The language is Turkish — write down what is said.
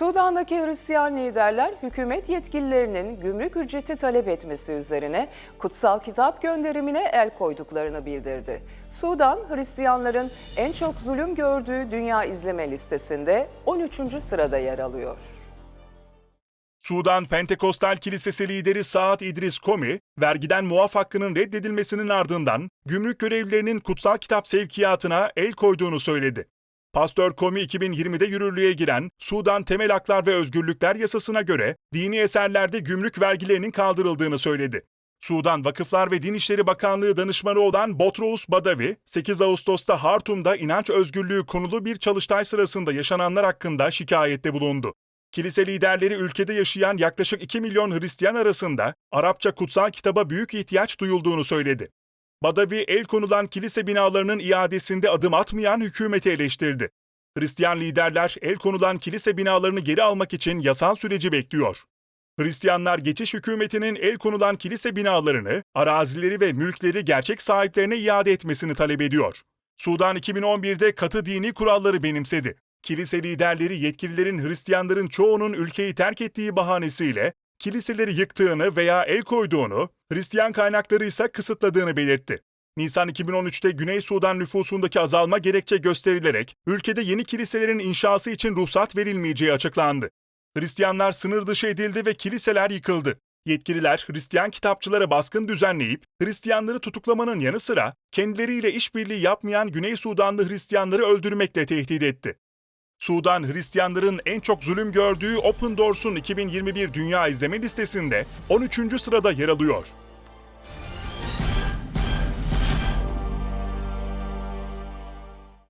Sudan'daki Hristiyan liderler hükümet yetkililerinin gümrük ücreti talep etmesi üzerine kutsal kitap gönderimine el koyduklarını bildirdi. Sudan, Hristiyanların en çok zulüm gördüğü dünya izleme listesinde 13. sırada yer alıyor. Sudan Pentekostal Kilisesi lideri Saad İdris Komi, vergiden muaf hakkının reddedilmesinin ardından gümrük görevlilerinin kutsal kitap sevkiyatına el koyduğunu söyledi. Pastör Komi 2020'de yürürlüğe giren Sudan Temel Haklar ve Özgürlükler Yasasına göre dini eserlerde gümrük vergilerinin kaldırıldığını söyledi. Sudan Vakıflar ve Din İşleri Bakanlığı danışmanı olan Botrous Badavi, 8 Ağustos'ta Hartum'da inanç özgürlüğü konulu bir çalıştay sırasında yaşananlar hakkında şikayette bulundu. Kilise liderleri ülkede yaşayan yaklaşık 2 milyon Hristiyan arasında Arapça kutsal kitaba büyük ihtiyaç duyulduğunu söyledi. Badavi el konulan kilise binalarının iadesinde adım atmayan hükümeti eleştirdi. Hristiyan liderler el konulan kilise binalarını geri almak için yasal süreci bekliyor. Hristiyanlar geçiş hükümetinin el konulan kilise binalarını, arazileri ve mülkleri gerçek sahiplerine iade etmesini talep ediyor. Sudan 2011'de katı dini kuralları benimsedi. Kilise liderleri yetkililerin Hristiyanların çoğunun ülkeyi terk ettiği bahanesiyle kiliseleri yıktığını veya el koyduğunu, Hristiyan kaynakları ise kısıtladığını belirtti. Nisan 2013'te Güney Sudan nüfusundaki azalma gerekçe gösterilerek ülkede yeni kiliselerin inşası için ruhsat verilmeyeceği açıklandı. Hristiyanlar sınır dışı edildi ve kiliseler yıkıldı. Yetkililer Hristiyan kitapçılara baskın düzenleyip Hristiyanları tutuklamanın yanı sıra kendileriyle işbirliği yapmayan Güney Sudanlı Hristiyanları öldürmekle tehdit etti. Sudan Hristiyanların en çok zulüm gördüğü Open Doors'un 2021 Dünya İzleme listesinde 13. sırada yer alıyor.